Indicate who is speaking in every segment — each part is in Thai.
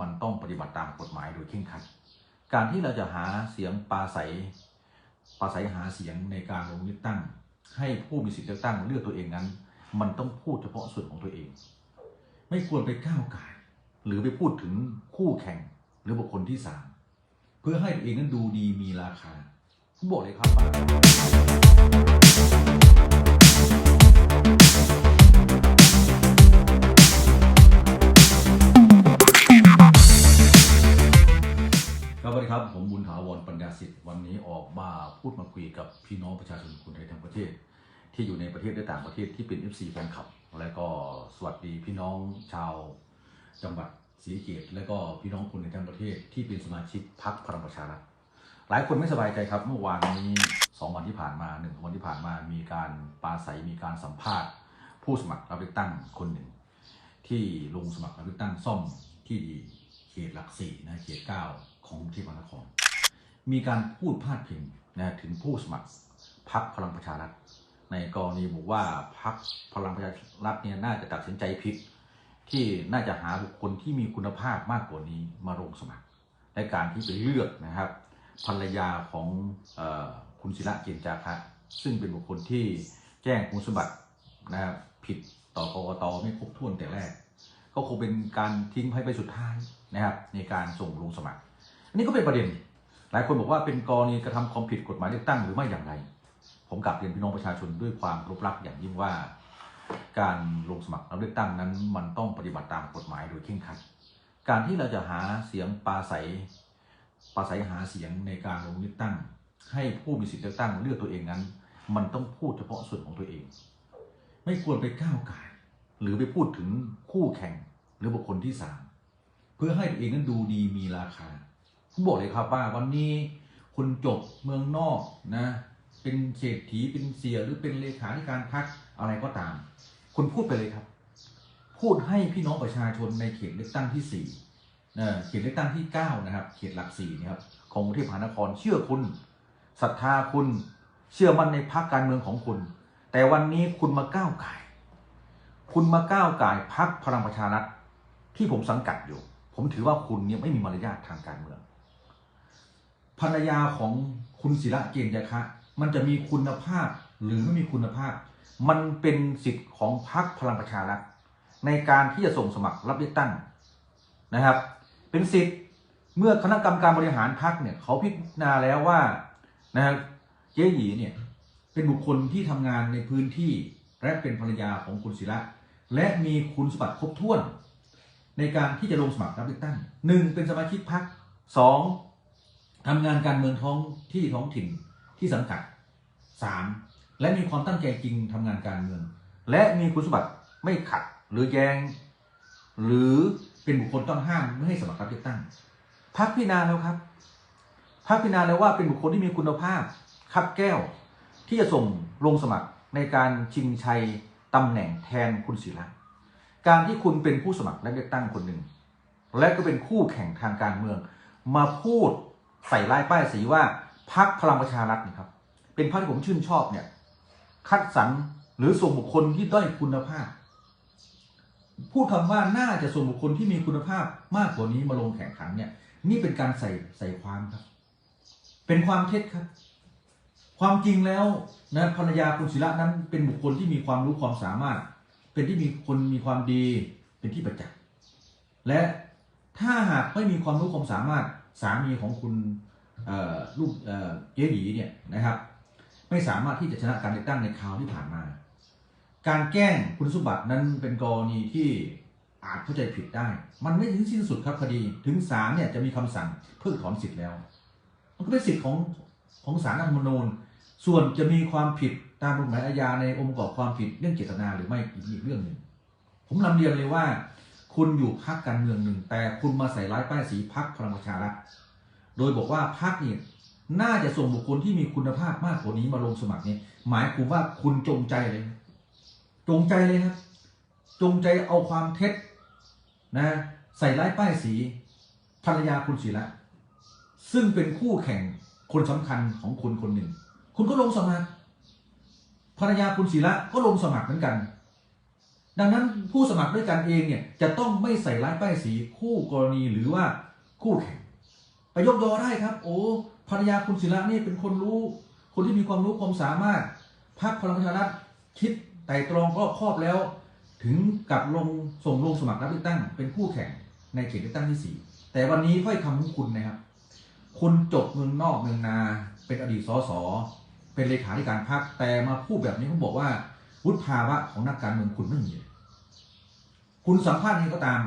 Speaker 1: มันต้องปฏิบัติตามกฎหมายโดยเคร่งครัด การที่เราจะหาเสียงปราศัยปราศัยหาเสียงในการลงเลือกตั้ง ให้ผู้มีสิทธิเลือกตั้งเลือกตัวเองนั้น มันต้องพูดเฉพาะส่วนของตัวเอง ไม่ควรไปก้าวไก่หรือไปพูดถึงคู่แข่งหรือบุคคลที่สามเพื่อให้ตัวเองนั้นดูดีมีราคาผมบอกเลยครับาครับผมบุญถาวรปัญญาสิทธิ์วันนี้ออกมาพูดมาคุยกับพี่น้องประชาชนคนไทยทั้งประเทศ ที่อยู่ในประเทศและต่างประเทศที่เป็น FC แฟนคลับ และก็สวัสดีพี่น้องชาวจังหวัดศรีสะเกษและก็พี่น้องคนในทั้งประเทศที่เป็นสมาชิกพรรคพลังประชารัฐหลายคนไม่สบายใจครับ เมื่อวานนี้สองวันที่ผ่านมาหนึ่งวันที่ผ่านมามีการปราศัยมีการสัมภาษณ์ ผู้สมัครรับเลือกตั้งคนหนึ่ง ที่ลงสมัครรับเลือกตั้งซ่อมที่เขตหลักสี่นะเขตเก้า ของกรุงเทพมหานคร มีการพูดพาดพิงนะถึงผู้สมัครพรรคพลังประชารัฐในกรณีบอกว่าพรรคพลังประชารัฐเนี่ยน่าจะตัดสินใจผิด ที่น่าจะหาบุคคลที่มีคุณภาพมากกว่านี้มาลงสมัครในการที่ไปเลือกนะครับ ภรรยาของออคุณศิระเจนจาคะซึ่งเป็นบุคคลที่แจ้งคุณสมบัตินะครับผิดต่อกกตไม่ครบถ้วนแต่แรก ก็คงเป็นการทิ้งไพ่ไปสุดท้ายนะครับ ในการส่งลงสมัคร นนี้ก็เป็นประเด็น หลายคนบอกว่าเป็นกรณีกระทำความผิดกฎหมายเลือกตั้งหรือไม่อย่างไร ผมกลับเรียนพี่น้องประชาชนด้วยความรพรักอย่างยิ่งว่า การลงสมัครรับเลือกตั้งนั้น มันต้องปฏิบัติตามกฎหมายโดยเคร่งครัด การที่เราจะหาเสียงปราศัยปราศัยหาเสียงในการลงเลือกตั้ง ให้ผู้มีสิทธิเลือกตั้งเลือกตัวเองนั้น มันต้องพูดเฉพาะส่วนของตัวเอง ไม่ควรไปก้าวไก่หรือไปพูดถึงคู่แข่งหรือบุคคลที่สามเพื่อให้ตัวเองนั้นดูดีมีราคา ผมบอกเลยครับว่าวันนี้คุณจบเมืองนอกนะ เป็นเศรษฐีเป็นเสียหรือเป็นเลขาธิการพรรคอะไรก็ตาม คุณพูดไปเลยครับ พูดให้พี่น้องประชาชนในเขตเลือกตั้งที่สี่นะเขตเลือกตั้งที่เก้านะครับ เขตหลักสี่นะครับของกรุงเทพมหานครเชื่อคุณศรัทธาคุณ เชื่อมั่นในพรรคการเมืองของคุณ แต่วันนี้คุณมาก้าวไก่คุณมาก้าวไก่พรรคพลังประชารัฐที่ผมสังกัดอยู่ ผมถือว่าคุณเนี่ยไม่มีมารยาททางการเมือง ภรรยาของคุณศิระเจนจาคะมันจะมีคุณภาพหรือไม่มีคุณภาพ มันเป็นสิทธิ์ของพรรคพลังประชารัฐในการที่จะส่งสมัครรับเลือกตั้งนะครับ เป็นสิทธิ์เมื่อคณะกรรมการบริหารพรรคเนี่ยเขาพิจารณาแล้วว่านะครับเจ๊หยีเนี่ยเป็นบุคคลที่ทำงานในพื้นที่และเป็นภรรยาของคุณศิระและมีคุณสมบัติครบถ้วน ในการที่จะลงสมัครรับเลือกตั้งหนึ่งเป็นสมาชิกพรรคสอง ทำงานการเมืองท้องที่ท้องถิ่นที่สังกัดสามและมีความตั้งใจจริงทำงานการเมือง และมีคุณสมบัติไม่ขัดหรือแย้ง หรือเป็นบุคคลต้องห้ามไม่ให้สมัครรับเลือกตั้งพรรคพิจารณาแล้วครับพรรคพิจารณาแล้วว่าเป็นบุคคลที่มีคุณภาพคับแก้ว ที่จะส่งลงสมัครในการชิงชัยตำแหน่งแทนคุณศิระการที่คุณเป็นผู้สมัครและเลือกตั้งคนหนึ่งและก็เป็นคู่แข่งทางการเมือง มาพูด ใส่ร้ายป้ายสีว่าพรรคพลังประชารัฐนี่ครับ เป็นพรรคที่ผมชื่นชอบเนี่ย คัดสรรหรือส่งบุคคลที่ด้อยคุณภาพ พูดคำว่าน่าจะส่งบุคคลที่มีคุณภาพมากกว่านี้มาลงแข่งขันเนี่ย นี่เป็นการใส่ใส่ความครับ เป็นความเท็จครับ ความจริงแล้วนะภรรยาคุณศิระนั้นเป็นบุคคลที่มีความรู้ความสามารถ เป็นที่มีคนมีความดีเป็นที่ประจักษ์และถ้าหากไม่มีความรู้ความสามารถ สามีของคุณลูกเจ๊หยีเนี่ยนะครับ ไม่สามารถที่จะชนะการเลือกตั้งในคราวที่ผ่านมา การแกล้งคุณสมบัตินั้นเป็นกรณีที่อาจเข้าใจผิดได้ มันไม่ถึงสิ้นสุดครับคดีถึงศาลเนี่ยจะมีคำสั่งเพิกถอนสิทธิ์แล้ว มันก็เป็นสิทธิ์ของของศาลรัฐธรรมนูญ ส่วนจะมีความผิดตามกฎหมายอาญาในองค์ประกอบความผิดเรื่องเจตนาหรือไม่อีกเรื่องหนึ่งผมนำเรียนเลยว่า คุณอยู่พรรคการเมืองหนึ่ง แต่คุณมาใส่ร้ายป้ายสีพรรคพลังประชารัฐโดยบอกว่าพรรคเนี่ยน่าจะส่งบุคคลที่มีคุณภาพมากกว่านี้มาลงสมัครเนี่ยหมายความว่าคุณจงใจเลย จงใจเลยครับ จงใจเอาความเท็จนะใส่ร้ายป้ายสีภรรยาคุณศิระซึ่งเป็นคู่แข่งคนสำคัญของคุณคนหนึ่ง คุณก็ลงสมัครภรรยาคุณศิระก็ลงสมัครเหมือนกัน ดังนั้นผู้สมัครด้วยกันเองเนี่ยจะต้องไม่ใส่ร้ายป้ายสีคู่กรณีหรือว่าคู่แข่งไปยกยอได้ครับ โอ้ภรรยาคุณศิระนี่เป็นคนรู้ คนที่มีความรู้ความสามารถพรรคพลังประชารัฐคิดไต่ตรองรอบครอบแล้ว ถึงกับลงส่งลงสมัครรับเลือกตั้ง เป็นคู่แข่งในเขตเลือกตั้งที่สี่แต่วันนี้ถ้อยคำของคุณนะครับ คุณจบเมืองนอกเมืองนา เป็นอดีตสสเป็นเลขาธิการพรรคแต่มาพูดแบบนี้เขาบอกว่าวุฒิภาวะของนักการเมืองคุณไม่มี คุณสัมภาษณ์นี้ก็ตาม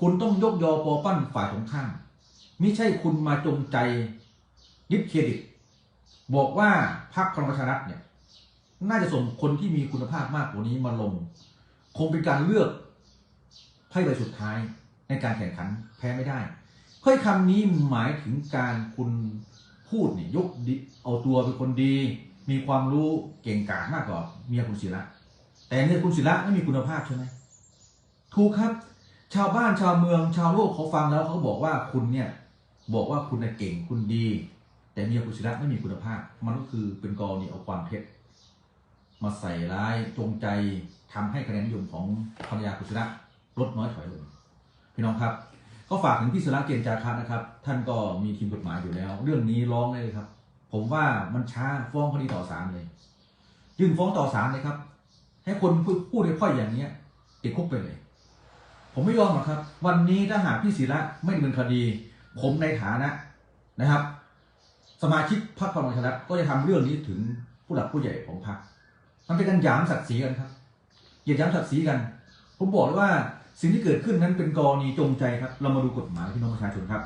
Speaker 1: คุณต้องยกยอปอปั้นฝ่ายตรงข้ามไม่ใช่คุณมาจงใจยึดเครดิต บอกว่าพรรคพลังประชารัฐเนี่ย น่าจะส่งคนที่มีคุณภาพมากกว่านี้มาลง คงเป็นการเลือกไพ่ใบสุดท้ายในการแข่งขันแพ้ไม่ได้ค่อยคำนี้หมายถึงการคุณพูดเนี่ยยกเอาตัวเป็นคนดี มีความรู้เก่งกาจมากกว่าเมียคุณศิระแต่เนี่ยคุณศิระไม่มีคุณภาพใช่ไหม ถูกครับ ชาวบ้านชาวเมืองชาวโลกเขาฟังแล้วเขาบอกว่าคุณเนี่ยบอกว่าคุณเก่งคุณดี แต่เมียคุณศิระไม่มีคุณภาพ มันก็คือเป็นกรณีเอาความเท็จมาใส่ร้ายจงใจทำให้คะแนนนิยมของภรรยาคุณศิระลดน้อยถอยลงพี่น้องครับ ก็ฝากถึงพี่ศิระเจนจาคะนะครับ ท่านก็มีทีมกฎหมายอยู่แล้ว เรื่องนี้ร้องได้เลยครับ ผมว่ามันช้าฟ้องคดีต่อศาลเลยยื่นฟ้องต่อศาลเลยครับ ให้คนพูดพูดในพ่อยอย่างเนี้ยติดคุกไปเลย ผมไม่ยอมหรอกครับ วันนี้ถ้าหากพี่ศิระไม่ดำเนินคดี ผมในฐานะนะครับ สมาชิกพรรคพลังประชารัฐก็จะทำเรื่องนี้ถึงผู้หลักผู้ใหญ่ของพรรคมันเป็นการหยามศักดิ์ศรีกันครับเหยียดหยามศักดิ์ศรีกัน ผมบอกเลยว่าสิ่งที่เกิดขึ้นนั้นเป็นกรณีจงใจครับ เรามาดูกฎหมายพี่น้องประชาชนครับ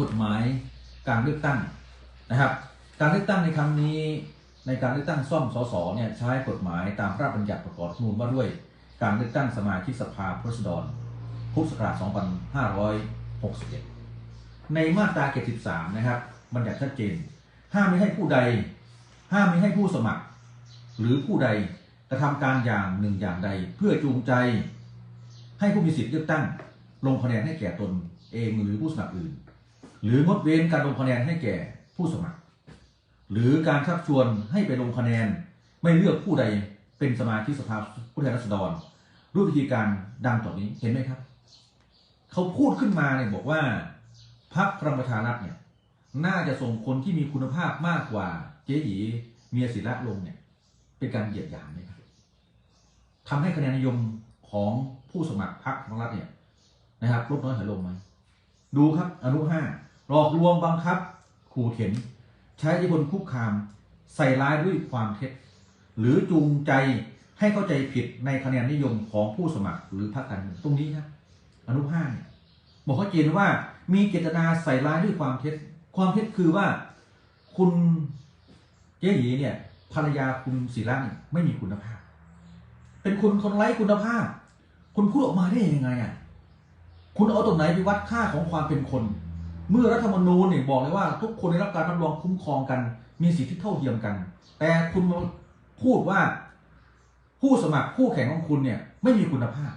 Speaker 1: กฎหมายการเลือกตั้งนะครับ การเลือกตั้งในครั้งนี้ในการเลือกตั้งซ่อมสสเนี่ยใช้กฎหมายตามพระราชบัญญัติประกอบรัฐธรรมนูญว่าด้วย การเลือกตั้งสมาชิกสภาผู้แทนราษฎรพุทธศักราช 2561 ในมาตรา 73 นะครับบัญญัติชัดเจน ห้ามไม่ให้ผู้ใด ห้ามไม่ให้ผู้สมัคร หรือผู้ใดกระทำการอย่างหนึ่งอย่างใด เพื่อจูงใจ ให้ผู้มีสิทธิ์เลือกตั้ง ลงคะแนนให้แก่ตนเองหรือผู้สมัครอื่น หรืองดเว้นการลงคะแนนให้แก่ผู้สมัคร หรือการชักชวนให้ไปลงคะแนน ไม่เลือกผู้ใดเป็นสมาชิกสภาผู้แทนราษฎร ด้วยวิธีการดังต่อนี้เห็นไหมครับ เขาพูดขึ้นมาเนี่ยบอกว่าพรรคพลังประชารัฐเนี่ย น่าจะส่งคนที่มีคุณภาพมากกว่าเจ๊หยีเมียศิระลงเนี่ย เป็นการเหยียดหยามไหมครับทำให้คะแนนนิยมของผู้สมัครพรรคพลังรัฐเนี่ยนะครับลดน้อยถอยลงไหมดูครับ อนุห้าหลอกลวงบังคับ ขู่เข็น ใช้อิทธิพลคุกคาม ใส่ร้ายด้วยความเท็จ หรือจูงใจ ให้เข้าใจผิดในคะแนนนิยมของผู้สมัครหรือพรรคการเมืองตรงนี้ครับอนุภาคเนี่ยบอกเขาเจนว่ามีเจตนาใส่ร้ายด้วยความเท็จ ความเท็จคือว่าคุณเจ๊หยีเนี่ย ภรรยาคุณศิระเนี่ยไม่มีคุณภาพ เป็นคนคนไร้คุณภาพ คุณพูดออกมาได้ยังไงอะคุณเอาตรงไหนไปวัดค่าของความเป็นคน เมื่อรัฐธรรมนูญเนี่ยบอกเลยว่า ทุกคนได้รับการรับรองคุ้มครองกัน มีสิทธิเท่าเทียมกัน แต่คุณพูดว่า ผู้สมัครผู้แข่งของคุณเนี่ย ไม่มีคุณภาพ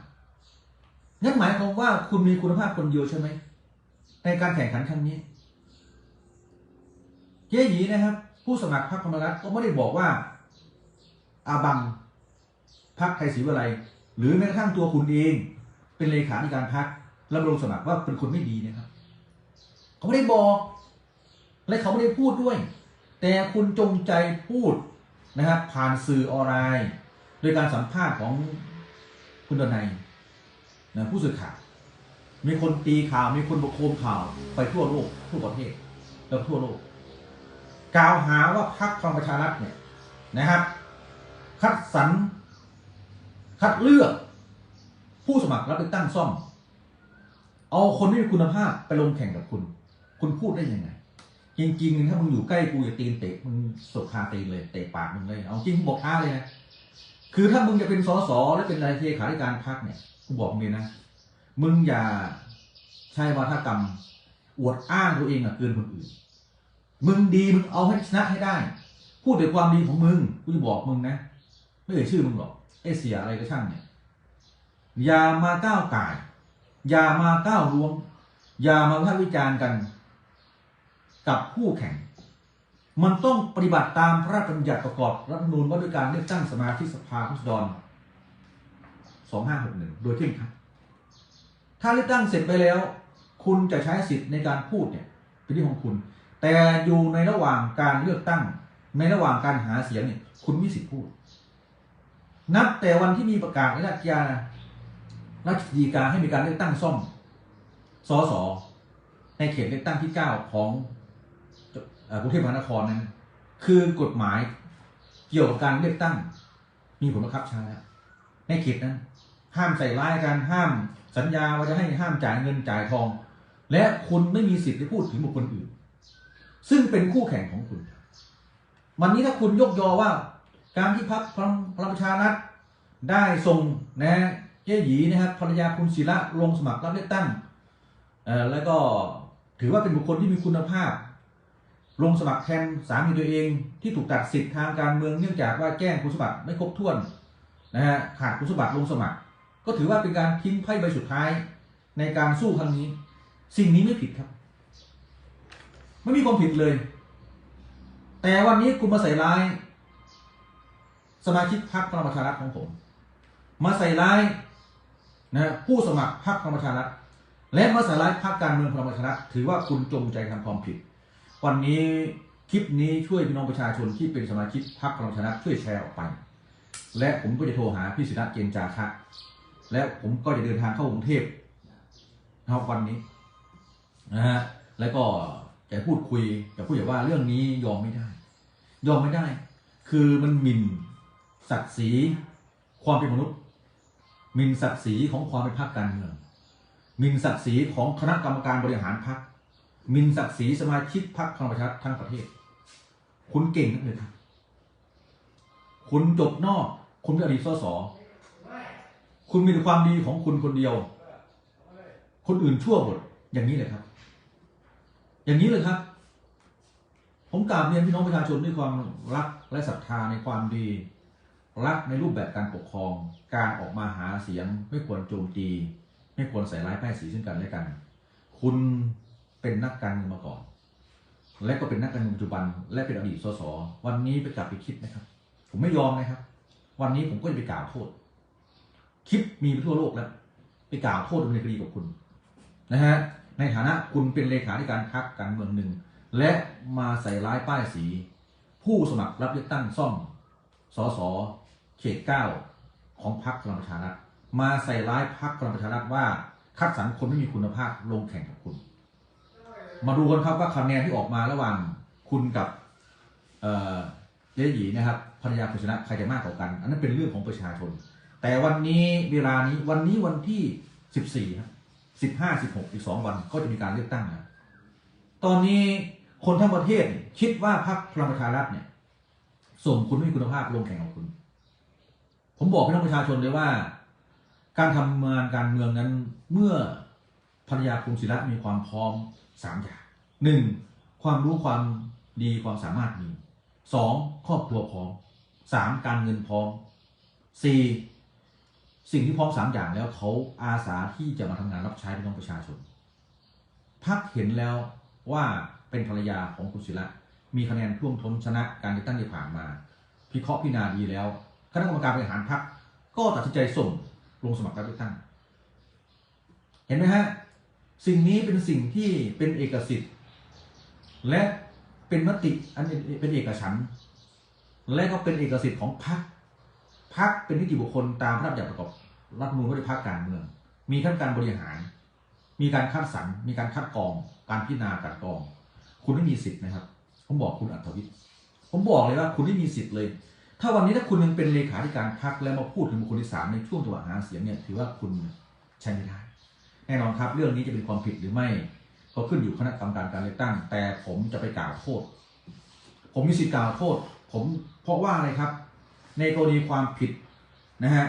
Speaker 1: นั่นหมายความว่าคุณมีคุณภาพคนเดียวใช่ไหมในการแข่งขันครั้งนี้เจ๊หยีนะครับ ผู้สมัครพรรคพลังประชารัฐก็ไม่ได้บอกว่า อาบังพรรคไทยศรีวิไลหรือแม้กระทั่งตัวคุณเอง เป็นเลขาธิการพรรคแล้วลงสมัครว่าเป็นคนไม่ดีนะครับ เขาไม่ได้บอกและเขาไม่ได้พูดด้วย แต่คุณจงใจพูดนะครับ ผ่านสื่อออนไลน์ โดยการสัมภาษณ์ของคุณดนัยนะผู้สื่อข่าว มีคนตีข่าว มีคนบกโคมข่าวไปทั่วโลกทั่วประเทศแล้วทั่วโลก กล่าวหาว่าพรรคพลังประชารัฐเนี่ยนะครับ คัดสรรคัดเลือกผู้สมัครรับเลือกตั้งซ่อม เอาคนที่มีคุณภาพไปลงแข่งกับคุณ คุณพูดได้ยังไง จริงๆถ้ามึงอยู่ใกล้กูอย่าตีนเตะมึงสบคาตีนเลยเตะปากมึงเลย เอาจริงกูบอกท้าเลยนะ คือถ้ามึงจะเป็นสสและเป็นนายเลขาธิการพรรคเนี่ยกูบอกมึงเลยนะ มึงอย่าใช้วัฒกรรม อวดอ้างตัวเองอะเกินคนอื่น มึงดีมึงเอาให้ชนะให้ได้ พูดแต่ความดีของมึงกูจะบอกมึงนะ ไม่เอ่ยชื่อมึงหรอกเอเสียอะไรก็ช่างเนี่ยอย่ามาก้าวไก่อย่ามาก้าวล่วง อย่ามาวิพากษ์วิจารณ์กัน กับผู้แข่ง มันต้องปฏิบัติตามพระราชบัญญัติประกอบรัฐธรรมนูญว่าด้วยการเลือกตั้งสมาชิกสภาผู้แทนราษฎร2561 โดยเคร่งครัดถ้าเลือกตั้งเสร็จไปแล้ว คุณจะใช้สิทธิ์ในการพูดเนี่ยเป็นเรื่องของคุณ แต่อยู่ในระหว่างการเลือกตั้ง ในระหว่างการหาเสียงเนี่ย คุณมีสิทธิ์พูด นับแต่วันที่มีประกาศในราชกิจาราชกิจการให้มีการเลือกตั้งซ่อมสสในเขตเลือกตั้งที่ 9 ของ กรุงเทพมหานครนั้น คือกฎหมายเกี่ยวกับการเลือกตั้ง มีผลบังคับใช้แล้วในเขตนั้น ห้ามใส่ร้ายกันห้ามสัญญาว่าจะให้ห้ามจ่ายเงินจ่ายทอง และคุณไม่มีสิทธิ์ไปพูดถึงบุคคลอื่น ซึ่งเป็นคู่แข่งของคุณ วันนี้ถ้าคุณยกยอว่า การที่พักพลังพลังประชารัฐได้ส่งนะเจ๊หยีนะครับภรรยาคุณศิระลงสมัครรับเลือกตั้งแล้วก็ถือว่าเป็นบุคคลที่มีคุณภาพ ลงสมัครแทนสามีตัวเองที่ถูกตัดสิทธิ์ทางการเมืองเนื่องจากว่าแจ้งคุณสมบัติไม่ครบถ้วนนะฮะขาดคุณสมบัติลงสมัคร ก็ถือว่าเป็นการทิ้งไพ่ใบสุดท้ายในการสู้ครั้งนี้ สิ่งนี้ไม่ผิดครับ ไม่มีความผิดเลย แต่วันนี้คุณมาใส่ร้าย สมาชิกพรรคพลังประชารัฐของผม มาใส่ร้ายนะผู้สมัครพรรคพลังประชารัฐและมาใส่ร้ายพรรคการเมืองพลังประชารัฐถือว่าคุณจงใจทำความผิด วันนี้คลิปนี้ช่วยพี่น้องประชาชนที่เป็นสมาชิกพรรคพลังประช่วยแชร์ออกไป และผมก็จะโทรหาพี่ศิระเจนจาคะและผมก็จะเดินทางเข้ากรุงเทพนะครับวันนี้นะฮะแล้วก็จะพูดคุยจะพูดอย่ว่าเรื่องนี้ยอมไม่ได้ ยอมไม่ได้ คือมันหมิ่นศักดิ์ศรีความเป็นมนุษย์หมิ่นศักดิ์ศรีของความเป็นพรรคการเมืองหมิ่นศักดิ์ศรีของคณะกรรมการบริหารพรรค มินศักดิ์ศรีสมาชิกพรรคพลังประชารัฐทั้งประเทศ คุณเก่งนักเลยครับคุณจบนอก คุณเป็นอดีตสสคุณมีความดีของคุณคนเดียว คนอื่นชั่วหมด อย่างนี้เลยครับ อย่างนี้เลยครับ ผมกราบเรียนพี่น้องประชาชนด้วยความรักและศรัทธาในความดี รักในรูปแบบการปกครอง การออกมาหาเสียง ไม่ควรโจมตี ไม่ควรใส่ร้ายป้ายสีซึ่งกันและกัน คุณ เป็นนักการเมืองมาก่อน และก็เป็นนักการเมืองปัจจุบัน และเป็นอดีตสสวันนี้ไปกลับไปคิดนะครับ ผมไม่ยอมนะครับ วันนี้ผมก็จะไปกล่าวโทษ คลิปมีไปทั่วโลกแล้ว ไปกล่าวโทษดำเนินคดีกับคุณ นะฮะในฐานะคุณเป็นเลขาธิการพรรคการเมืองหนึ่ง และมาใส่ร้ายป้ายสี ผู้สมัครรับเลือกตั้งซ่อมสสเขตเก้าของพรรคพลังประชารัฐมาใส่ร้ายพรรคพลังประชารัฐว่าคัดสรรคนไม่มีคุณภาพลงแข่งกับคุณ มาดูกันครับว่าคะแนนที่ออกมาระหว่างคุณกับเจ๊หยีนะครับภรรยาคุณชนะใครจะมากกว่ากัน อันนั้นเป็นเรื่องของประชาชน แต่วันนี้เวลานี้วันนี้วันที่สิบสี่ครับสิบห้าสิบหกอีกสองวันก็จะมีการเลือกตั้งแล้วตอนนี้คนทั้งประเทศคิดว่าพรรคพลังประชารัฐเนี่ย ส่งคุณไม่มีคุณภาพลงแข่งกับคุณ ผมบอกพี่น้องประชาชนเลยว่า การทำงานการเมืองนั้นเมื่อภรรยาคุณศิระมีความพร้อม สามอย่างหนึ่งความรู้ความดีความสามารถมีสองครอบครัวพร้อมสามการเงินพร้อมสี่สิ่งที่พร้อมสามอย่างแล้วเขาอาสาที่จะมาทำงานรับใช้พี่น้องประชาชน พักเห็นแล้วว่าเป็นภรรยาของคุณศิระมีคะแนนท่วมท้นชนะการเลือกตั้งที่ผ่านมาพิเคราะห์พิจารณาดีแล้วคณะกรรมการบริหารพรรคก็ตัดสินใจส่งลงสมัครรับเลือกตั้ง เห็นไหมฮะ สิ่งนี้เป็นสิ่งที่เป็นเอกสิทธิ์ และเป็นมติอันเป็นเอกฉันท์และก็เป็นเอกสิทธิ์ของพรรคพรรคเป็นนิติบุคคลตามพระราชบัญญัติประกอบรัฐธรรมนูญว่าด้วยพรรคการเมือง มีขั้นการบริหาร มีการคัดสรรมีการคัดกรอง การพิจารณาการกรอง คุณไม่มีสิทธิ์นะครับ ผมบอกคุณอัธวิทย์ผมบอกเลยว่าคุณไม่มีสิทธิ์เลย ถ้าวันนี้ถ้าคุณยังเป็นเลขาธิการพรรคแล้วมาพูดถึงบุคคลที่สามในช่วงจังหวะหาเสียงเนี่ยถือว่าคุณใช้ไม่ได้ น่นอนครับ เรื่องนี้จะเป็นความผิดหรือไม่ ก็ขึ้นอยู่คณะกรรมการการเลือกตั้ง แต่ผมจะไปกล่าวโทษ ผมมีสิทธิ์กล่าวโทษ ผมเพราะว่าอะไรครับ ในกรณีความผิดนะฮะ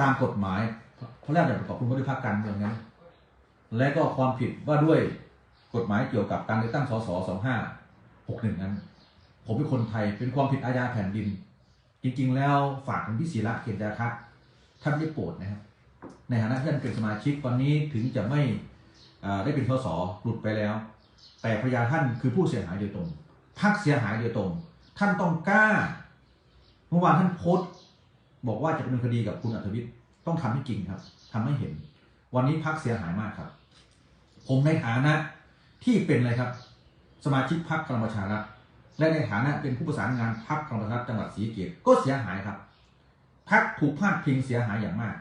Speaker 1: ตามกฎหมายพระราชบัญญัติประกอบคุณว่าด้วยพรรคการเมืองนั้นและก็ความผิดว่าด้วยกฎหมายเกี่ยวกับการเลือกตั้งสส2561นั้น ผมเป็นคนไทยเป็นความผิดอาญาแผ่นดิน จริงๆ แล้วฝากถึงพี่ศิระเกียรติยาคะท่านได้โปรดนะครับ ในฐานะที่ท่านเป็นสมาชิกวันนี้ถึงจะไม่ได้เป็นสสหลุดไปแล้ว แต่ภรรยาท่านคือผู้เสียหายโดยตรงพักเสียหายโดยตรง ท่านต้องกล้าเมื่อวานท่านโพสต์บอกว่าจะดำเนินคดีกับคุณอัธวิทย์ต้องทำให้จริงครับทำให้เห็น วันนี้พักเสียหายมากครับ ผมในฐานะที่เป็นอะไรครับ สมาชิกพักพลังประชารัฐและในฐานะเป็นผู้ประสานงานพักพลังประชารัฐจังหวัดศรีสะเกษก็เสียหายครับพักถูกพาดพิงเสียหายอย่างมาก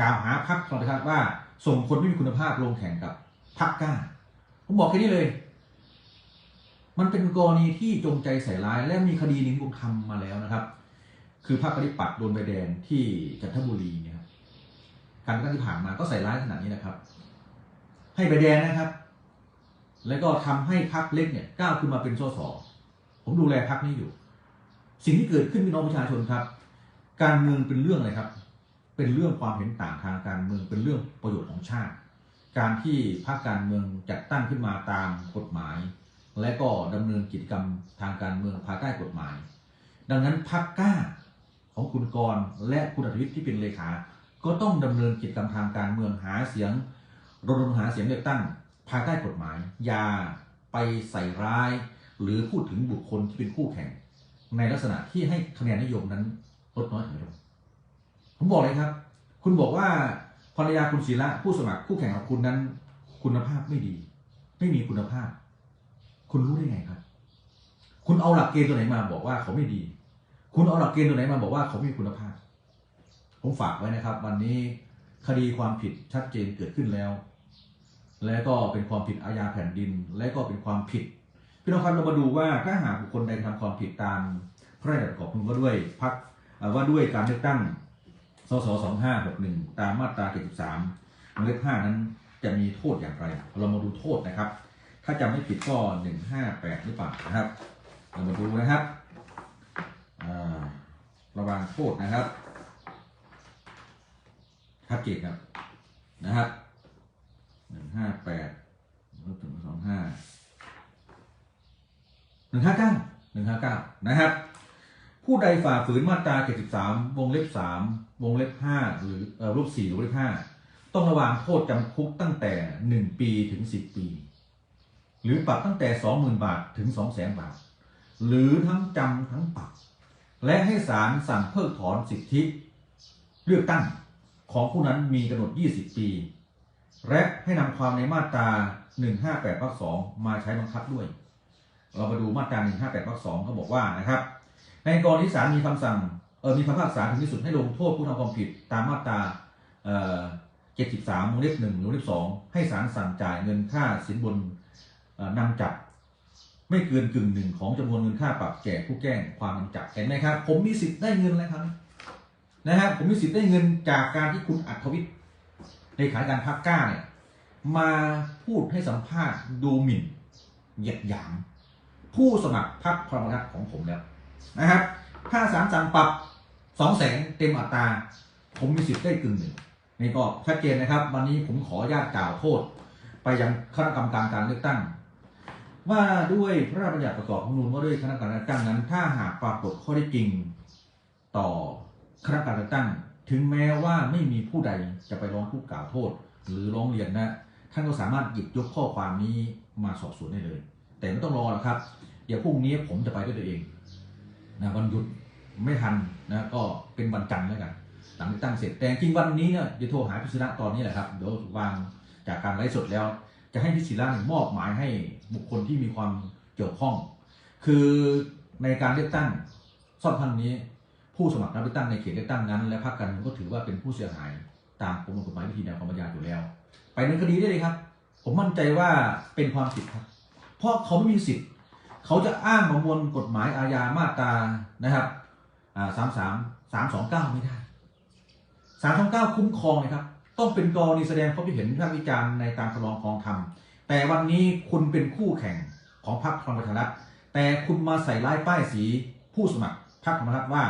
Speaker 1: กล่าวหาพักพลังประชารัฐว่าส่งคนไม่มีคุณภาพลงแข่งกับพักกล้า ผมบอกแค่นี้เลย มันเป็นกรณีที่จงใจใส่ร้าย และมีคดีหนิงบุญธรรมาแล้วนะครับ คือพรรคปฏิปัติโดนใบแดงที่จันทบุรีเนี่ยครับการตั้งที่ผ่านมาก็ใส่ร้ายขนาดนี้นะครับ ให้ใบแดงนะครับ แล้วก็ทำให้พรรคเล็กเนี่ยก้าวขึ้นมาเป็นสสผมดูแลพรรคนี้อยู่ สิ่งที่เกิดขึ้นพี่น้องประชาชนครับ การเมืองเป็นเรื่องอะไรครับ เป็นเรื่องความเห็นต่างทางการเมืองเป็นเรื่องประโยชน์ของชาติ การที่พรรคการเมืองจัดตั้งขึ้นมาตามกฎหมาย และก็ดำเนินกิจกรรมทางการเมืองภายใต้กฎหมาย ดังนั้นพรรคกล้าของคุณกรและคุณอัธวิทย์ที่เป็นเลขา ก็ต้องดำเนินกิจกรรมทางการเมืองหาเสียงรณรงค์หาเสียงเลือกตั้งภายใต้กฎหมาย อย่าไปใส่ร้าย หรือพูดถึงบุคคลที่เป็นคู่แข่ง ในลักษณะที่ให้คะแนนนิยมนั้นลดน้อยถอยลง ผมบอกเลยครับ คุณบอกว่าภรรยาคุณศิระผู้สมัครคู่แข่งของคุณนั้น คุณภาพไม่ดี ไม่มีคุณภาพ คุณรู้ได้ไงครับ คุณเอาหลักเกณฑ์ตัวไหนมาบอกว่าเขาไม่ดี คุณเอาหลักเกณฑ์ตัวไหนมาบอกว่าเขาไม่มีคุณภาพ ผมฝากไว้นะครับ วันนี้คดีความผิดชัดเจนเกิดขึ้นแล้ว และก็เป็นความผิดอาญาแผ่นดิน และก็เป็นความผิดพี่น้องครับเรามาดูว่าถ้าหากบุคคลใดกระทำความผิดตามพระราชบัญญัติประกอบคุณว่าด้วยพักว่าด้วยการเลือกตั้ง สส2561ตามมาตรา73วงเล็บ5นั้นจะมีโทษอย่างไร เรามาดูโทษนะครับ ถ้าจำไม่ผิดก็158หรือเปล่านะครับ เรามาดูนะครับระวังโทษนะครับชัดเจนครับนะครับหนึ่งห้าแปดลบถึงสองห้าหนึ่งห้าเก้าหนึ่งห้าเก้านะครับ ผู้ใด ฝ่าฝืนมาตราเจ็ดสิบสามวงเล็บสามวงเล็บห้าหรือเอ่อรูปสี่วงเล็บห้าต้องระวางโทษจำคุกตั้งแต่หนึ่งปีถึงสิบปี หรือปรับตั้งแต่สองหมื่นบาทถึงสองแสนบาท หรือทั้งจำทั้งปรับ และให้ศาลสั่งเพิกถอนสิทธิเลือกตั้งของผู้นั้นมีกำหนด 20 ปี และให้นำความในมาตรา 158วรรค2มาใช้บังคับด้วย เรามาดูมาตรา 158วรรค2เขาบอกว่านะครับ ในกรณีศาลมีคำสั่งเออมีคำพิพากษาถึงที่สุดให้ลงโทษผู้ทำความผิดตามมาตราเอ่อ73วงเล็บ1วงเล็บ2ให้ศาลสั่งจ่ายเงินค่าสินบนเอ่อนำจับ ไม่เกินกึ่งหนึ่งของจำนวนเงินค่าปรับแก่ผู้แจ้งความนำจับเห็นไหมครับ ผมมีสิทธิ์ได้เงินแล้วครับนะฮะผมมีสิทธิ์ได้เงินจากการที่คุณอัธวิทย์ในขายการพักกล้าเนี่ยมาพูดให้สัมภาษณ์ดูหมิ่นเหยียดหยามผู้สมัครพรรคพลังประชารัฐของผมแล้ว นะครับถ้าศาลสั่งปรับสองแสนเต็มอัตรา ผมมีสิทธิ์ได้กึ่งหนึ่งนี่ก็ชัดเจนนะครับ วันนี้ผมขอญาตกล่าวโทษ ไปยังคณะกรรมการการเลือกตั้ง ว่าด้วยพระราชบัญญัติประกอบรัฐธรรมนูญว่าด้วยคณะกรรมการเลือกตั้งนั้น ถ้าหากปรากฏข้อได้จริงต่อคณะกรรมการเลือกตั้ง ถึงแม้ว่าไม่มีผู้ใดจะไปร้องทุกข์กล่าวโทษ หรือร้องเรียนนะท่านก็สามารถหยิบยกข้อความนี้มาสอบสวนได้เลย แต่ไม่ต้องรอหรอกครับ เดี๋ยวพรุ่งนี้ผมจะไปด้วยตัวเอง นะวันหยุดไม่ทันนะก็เป็นวันจันทร์แล้วกันหลังเลือกตั้งเสร็จแต่จริงวันนี้เนี่ยจะโทรหาพิศิระตอนนี้แหละครับเดี๋ยววางจากการไลฟ์สดแล้ว จะให้พิศิระเนี่ยมอบหมายให้บุคคลที่มีความเกี่ยวข้อง คือในการเลือกตั้งซ่อมครั้งนี้ ผู้สมัครรับเลือกตั้งในเขตเลือกตั้งนั้น และพรรคการเมืองก็ถือว่าเป็นผู้เสียหายตามประมวลกฎหมายวิธีแนวความบัญญัติอยู่แล้ว ไปในคดีได้เลยครับ ผมมั่นใจว่าเป็นความผิดครับ เพราะเขาไม่มีสิทธิ์ เขาจะอ้างประมวลกฎหมายอาญามาตรานะครับสามสามสามสองเก้าไม่ได้สามสองเก้าคุ้มครองเลยครับ ต้องเป็นกรณีแสดงความคิดเห็นวิพากษ์วิจารณ์ในการทดลองคองธรรม แต่วันนี้คุณเป็นคู่แข่งของพรรคพลังประชารัฐแต่คุณมาใส่ร้ายป้ายสีผู้สมัครพรรคพลังประชารัฐว่า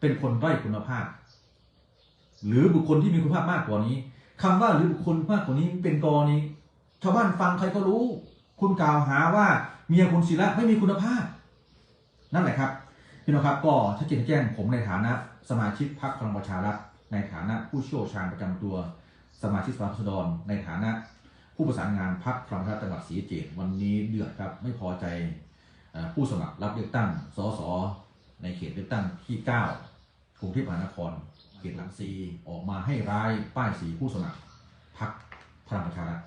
Speaker 1: เป็นคนด้อยคุณภาพ หรือบุคคลที่มีคุณภาพมากกว่านี้คำว่าหรือบุคคลมากกว่านี้เป็นกรณีชาวบ้านฟังใครก็รู้ คุณกล่าวหาว่า เมียคุณศิระไม่มีคุณภาพ นั่นแหละครับพี่น้องครับก็ชัดเจนแจ้งผมในฐานะสมาชิกพรรคพลังประชารัฐในฐานะผู้เชี่ยวชาญประจำตัวสมาชิกสภาผู้แทนรในฐานะผู้ประสานงานพรรคพลังประชารัฐจังหวัดศรีเกษวันนี้เดือดครับไม่พอใจผู้สมัครรับเลือกตั้งสสในเขตเลือกตั้งที่9กรุงเทพมหานคร เขตหลังซีออกมาให้ร้ายป้ายสีผู้สมัครพรรคพลังประชารัฐ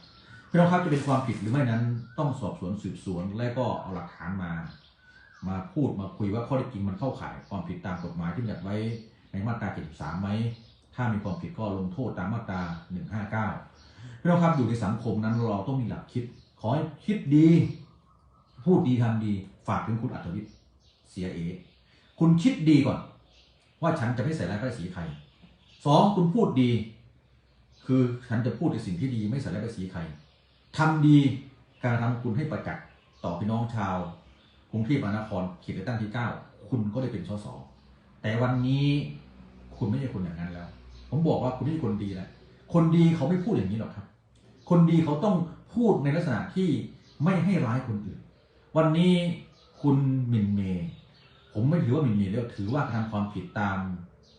Speaker 1: พี่น้องครับจะเป็นความผิดหรือไม่นั้น ต้องสอบสวนสืบสวนและก็เอาหลักฐานมา มาพูดมาคุยว่าข้อเท็จจริงมันเข้าข่ายความผิดตามกฎหมายที่บัญญัติไว้ในมาตรา 73 ไหม ถ้ามีความผิดก็ลงโทษตามมาตรา 159 พี่น้องครับอยู่ในสังคมนั้นเราต้องมีหลักคิด ขอให้คิดดี พูดดีทำดี ฝากถึงคุณอัธวิทย์เสียเอ คุณคิดดีก่อน ว่าฉันจะไม่ใส่ร้ายป้ายสีใครสองคุณพูดดี คือฉันจะพูดในสิ่งที่ดีไม่ใส่ร้ายป้ายสีใคร ทำดีการทำคุณให้ประจักษ์ต่อพี่น้องชาวกรุงเทพมหานครเขตเลือกตั้งที่ 9 คุณก็ได้เป็นสสแต่วันนี้คุณไม่ใช่คนอย่างนั้นแล้ว ผมบอกว่าคุณไม่ใช่คนดีแล้วคนดีเขาไม่พูดอย่างนี้หรอกครับ คนดีเขาต้องพูดในลักษณะที่ไม่ให้ร้ายคนอื่น วันนี้คุณมินเมย์ผมไม่ถือว่ามินเมย์แล้วถือว่ากระทำความผิดตาม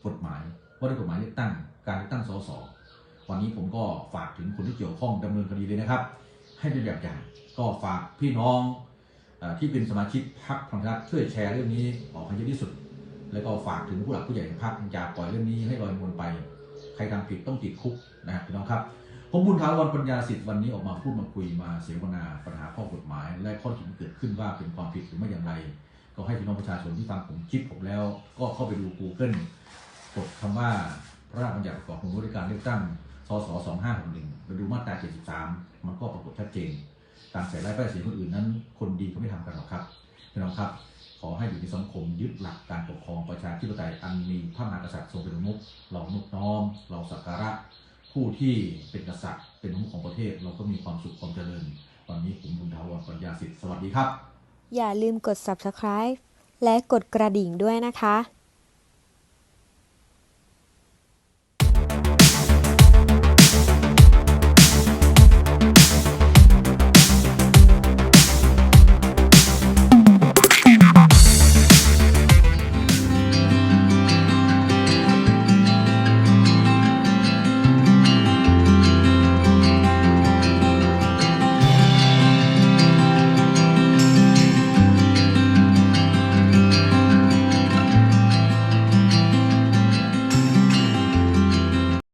Speaker 1: กฎหมายว่าด้วยกฎหมายเลือกตั้งการเลือกตั้งสส วันนี้ผมก็ฝากถึงคนที่เกี่ยวข้องดำเนินคดีเลยนะครับ ให้เป็นแบบอย่างก็ฝากพี่น้องอที่เป็นสมาชิกพรรคพลังรัฐช่วยแชร์เรื่องนี้ออกให้เยอะที่สุด แล้วก็ฝากถึงผู้หลักผู้ใหญ่ในพรรคอย่าปล่อยเรื่องนี้ให้ลอยนวลไป ใครทำผิดต้องติดคุกนะครับพี่น้องครับผมบุญถาวรปัญญาสิทธิ์วันนี้ออกมาพูดมาคุยมาเสวนาปัญหาข้อกฎหมาย และข้อท็จจริงเกิดขึ้นว่าเป็นความผิดหรือไม่อย่างไร ก็ให้พี่น้องประชาชนที่ฟังผมคลิปผมแล้ว ก็เข้าไปดู Google กดคำว่าพระราชบัญญัติประกอบกฎหมายการเลือกตั้ง สส2561ไปดูมาตรา73 มันก็ปรากฏชัดเจนการใส่ร้ายป้ายสีคนอื่นนั้น คนดีเขาไม่ทำกันหรอกครับพี่น้องครับ ขอให้อยู่ในสังคมยึดหลักการปกครองประชาธิปไตยอันมีพระมหากษัตริย์ทรงเป็นประมุขเรานอบน้อม เราสักการะ ผู้ที่เป็นกษัตริย์ เป็นมุขของประเทศ เราก็มีความสุขความเจริญ วันนี้ผมบุญทาวรปัญญาสิทธิ์สวัสดีครับ
Speaker 2: อย่าลืมกด subscribe และกดกระดิ่งด้วยนะคะ